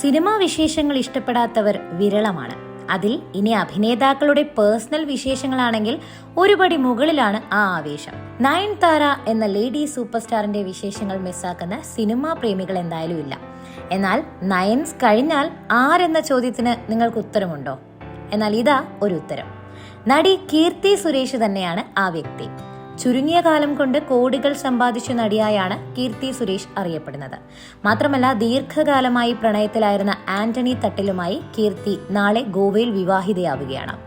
Cinema വിശേഷങ്ങൾ ഇഷ്ടപ്പെടാത്തവർ വിരളമാണ്. അതിൽ ഇനി അഭിനേതാക്കളുടെ പേഴ്സണൽ വിശേഷങ്ങളാണെങ്കിൽ ഒരുപടി മുകളിലാണ് ആ ആവേശം. നയൻതാര എന്ന ലേഡി സൂപ്പർ സ്റ്റാറിന്റെ വിശേഷങ്ങൾ മിസ്സാക്കുന്ന സിനിമാ പ്രേമികൾ എന്തായാലും ഇല്ല. എന്നാൽ നയൻസ് കഴിഞ്ഞാൽ ആരെന്ന ചോദ്യത്തിന് നിങ്ങൾക്ക് ഉത്തരമുണ്ടോ? എന്നാൽ ഇതാ ഒരു ഉത്തരം. നടി കീർത്തി സുരേഷ് തന്നെയാണ് ആ വ്യക്തി. ചുരുങ്ങിയ കാലം കൊണ്ട് കോടികൾ സമ്പാദിച്ച നടിയായാണ് കീർത്തി സുരേഷ് അറിയപ്പെടുന്നത്. മാത്രമല്ല ദീർഘകാലമായി പ്രണയത്തിലായിരുന്ന ആന്റണി തട്ടിലുമായി കീർത്തി നാളെ ഗോവയിൽ വിവാഹിതയാവുകയാണ്.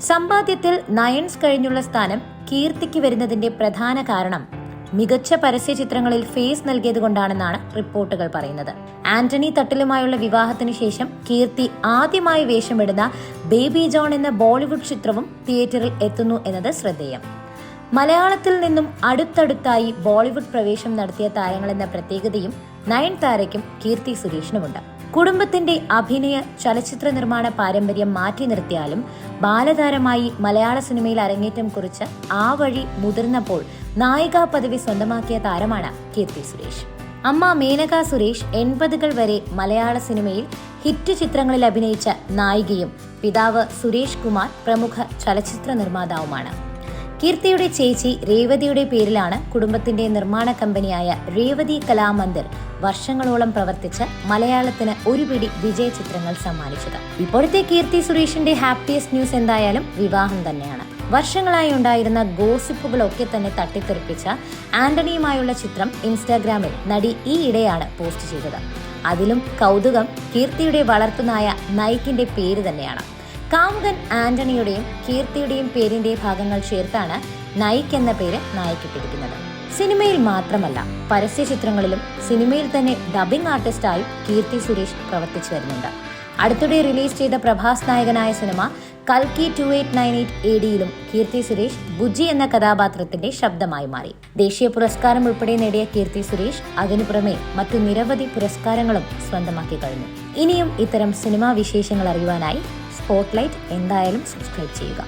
സമ്പാദ്യത്തിൽ നയൻസ് കഴിഞ്ഞുള്ള സ്ഥാനം കീർത്തിക്ക് വരുന്നതിന്റെ പ്രധാന കാരണം മികച്ച പരസ്യ ചിത്രങ്ങളിൽ ഫേസ് നൽകിയതുകൊണ്ടാണെന്നാണ് റിപ്പോർട്ടുകൾ പറയുന്നത്. ആന്റണി തട്ടിലുമായുള്ള വിവാഹത്തിന് ശേഷം കീർത്തി ആദ്യമായി വേഷമിടുന്ന ബേബി ജോൺ എന്ന ബോളിവുഡ് ചിത്രവും തിയേറ്ററിൽ എത്തുന്നു എന്നത് ശ്രദ്ധേയം. മലയാളത്തിൽ നിന്നും അടുത്തടുത്തായി ബോളിവുഡ് പ്രവേശം നടത്തിയ താരങ്ങളെന്ന പ്രത്യേകതയും നയൻ താരയ്ക്കും കീർത്തി സുരേഷിനുമുണ്ട്. കുടുംബത്തിന്റെ അഭിനയ ചലച്ചിത്ര നിർമ്മാണ പാരമ്പര്യം മാറ്റി നിർത്തിയാലും ബാലതാരമായി മലയാള സിനിമയിൽ അരങ്ങേറ്റം കുറിച്ച് ആ വഴി മുതിർന്നപ്പോൾ നായികാ പദവി സ്വന്തമാക്കിയ താരമാണ് കീർത്തി സുരേഷ്. അമ്മ മേനക സുരേഷ് എൺപതുകൾ വരെ മലയാള സിനിമയിൽ ഹിറ്റ് ചിത്രങ്ങളിൽ അഭിനയിച്ച നായികയും പിതാവ് സുരേഷ് കുമാർ പ്രമുഖ ചലച്ചിത്ര നിർമ്മാതാവുമാണ്. കീർത്തിയുടെ ചേച്ചി രേവതിയുടെ പേരിലാണ് കുടുംബത്തിന്റെ നിർമ്മാണ കമ്പനിയായ രേവതി കലാമന്ദിർ വർഷങ്ങളോളം പ്രവർത്തിച്ച് മലയാളത്തിന് ഒരു പിടി വിജയ ചിത്രങ്ങൾ സമ്മാനിച്ചത്. ഇപ്പോഴത്തെ കീർത്തി സുരേഷിന്റെ ഹാപ്പിയസ്റ്റ് ന്യൂസ് എന്തായാലും വിവാഹം തന്നെയാണ്. വർഷങ്ങളായി ഉണ്ടായിരുന്ന ഗോസിപ്പുകളൊക്കെ തന്നെ തട്ടിത്തെറിപ്പിച്ച ആന്റണിയുമായുള്ള ചിത്രം ഇൻസ്റ്റാഗ്രാമിൽ നടി ഈയിടെയാണ് പോസ്റ്റ് ചെയ്തത്. അതിലും കൗതുകം കീർത്തിയുടെ വളർത്തുനായ നൈക്കിന്റെ പേര് തന്നെയാണ്. കാമുകൻ ആന്റണിയുടെയും കീർത്തിയുടെയും പേരിന്റെ ഭാഗങ്ങൾ ചേർത്താണ് നൈക്ക് എന്ന പേര് നായിക്കിട്ടിരിക്കുന്നത് സിനിമയിൽ മാത്രമല്ല പരസ്യ ചിത്രങ്ങളിലും സിനിമയിൽ തന്നെ ഡബിംഗ് ആർട്ടിസ്റ്റായും കീർത്തി സുരേഷ് പ്രവർത്തിച്ചു വരുന്നുണ്ട്. അടുത്തിടെ റിലീസ് ചെയ്ത പ്രഭാസ് നായകനായ സിനിമ കൽക്കി two eight nine eight A ഡിയിലും Keerthy Suresh Bujji എന്ന കഥാപാത്രത്തിന്റെ ശബ്ദമായി മാറി. ദേശീയ പുരസ്കാരം ഉൾപ്പെടെ നേടിയ കീർത്തി സുരേഷ് അതിനു പുറമെ മറ്റു നിരവധി പുരസ്കാരങ്ങളും സ്വന്തമാക്കി കഴിഞ്ഞു. ഇനിയും ഇത്തരം സിനിമാ വിശേഷങ്ങൾ അറിയുവാനായി സ്പോട്ട്ലൈറ്റ് എന്തായാലും സബ്സ്ക്രൈബ് ചെയ്യുക.